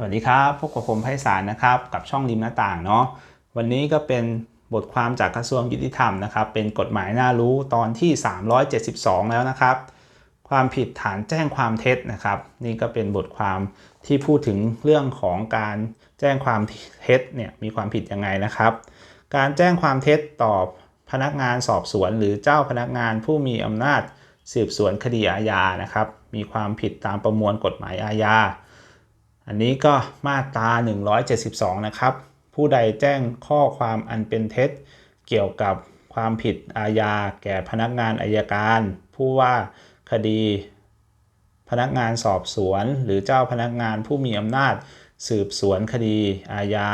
สวัสดีครับพบกับผมไพศาลนะครับกับช่องริมหน้าต่างเนาะวันนี้ก็เป็นบทความจากกระทรวงยุติธรรมนะครับ เป็นกฎหมายน่ารู้ตอนที่ 372 แล้วนะครับ ความผิดฐานแจ้งความเท็จนะครับ นี่ก็เป็นบทความที่พูดถึงเรื่องของการแจ้งความเท็จเนี่ยมีความผิดยังไงนะครับ การแจ้งความเท็จต่อพนักงานสอบสวน หรือเจ้าพนักงานผู้มีอำนาจสืบสวนคดีอาญานะครับ มีความผิดตามประมวลกฎหมายอาญา อันนี้ก็มาตรา 172 นะครับ ผู้ใดแจ้งข้อความอันเป็นเท็จ เกี่ยวกับความผิดอาญาแก่พนักงานอายการ ผู้ว่าคดี พนักงานสอบสวน หรือเจ้าพนักงานผู้มีอำนาจ สืบสวนคดีอาญา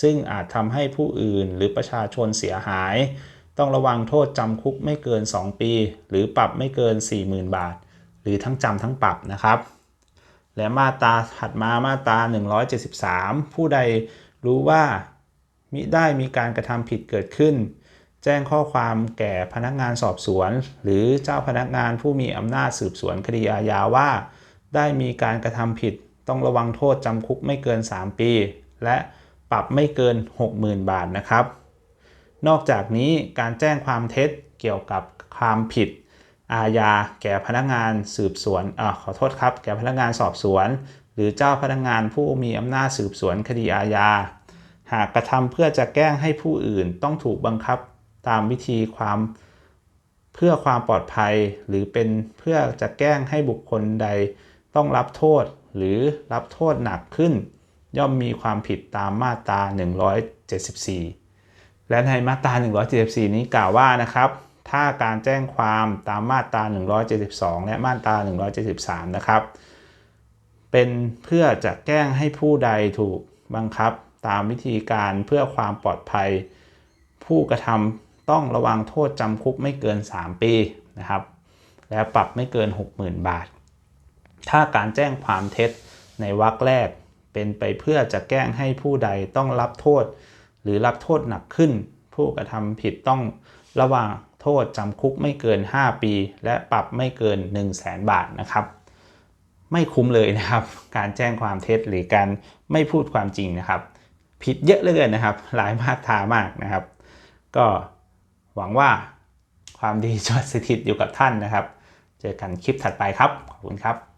ซึ่งอาจทำให้ผู้อื่นหรือประชาชนเสียหาย ต้องระวังโทษจำคุกไม่เกิน 2 ปี หรือปรับไม่เกิน 40,000 บาท หรือทั้งจำทั้งปรับนะครับ และมาตราถัดมามาตรา 173 ผู้ใดรู้ว่ามิได้มีการกระทำผิดเกิดขึ้น แจ้งข้อความแก่พนักงานสอบสวน หรือเจ้าพนักงานผู้มีอำนาจสืบสวนคดีอาญาว่า ได้มีการกระทำผิดต้องระวังโทษจำคุกไม่เกิน 3 ปี และปรับไม่เกิน 60,000 บาทนะครับ นอกจากนี้การแจ้งความเท็จเกี่ยวกับความผิด อาญาแก่พนักงานสืบสวนอขอโทษครับ แก่พนักงานสอบสวน หรือเจ้าพนักงานผู้มีอำนาจสืบสวนคดีอาญา หากกระทำเพื่อจะแกล้งให้ผู้อื่นต้องถูกบังคับตามวิธีความเพื่อความปลอดภัย หรือเป็นเพื่อจะแกล้งให้บุคคลใดต้องรับโทษหรือรับโทษหนักขึ้น ย่อมมีความผิดตามมาตรา 174 และในมาตรา 174 นี้กล่าวว่านะครับ ถ้าการแจ้งความตามมาตรา 172 และมาตรา 173 นะครับ เป็นเพื่อจะแกล้งให้ผู้ใดถูกบังคับตามวิธีการเพื่อความปลอดภัย ผู้กระทำต้องระวังโทษจำคุกไม่เกิน 3 ปีนะครับ และปรับไม่เกิน 60,000 บาท ถ้าการแจ้งความเท็จในวรรคแรกเป็นไปเพื่อจะแกล้งให้ผู้ใดต้องรับโทษ หรือรับโทษหนักขึ้น ผู้กระทำผิดต้องระวัง โทษจำคุกไม่เกิน 5 ปี และปรับไม่เกิน 1 0 0 0 0แสนบาทนะครับ ไม่คุ้มเลยนะครับ การแจ้งความเท็จหรือการไม่พูดความจริงนะครับ ผิดเยอะเหลือเกินนะครับ หลายมาตรามากนะครับ ก็หวังว่าความดีจะสถิตอยู่กับท่านนะครับ เจอกันคลิปถัดไปครับ ขอบคุณครับ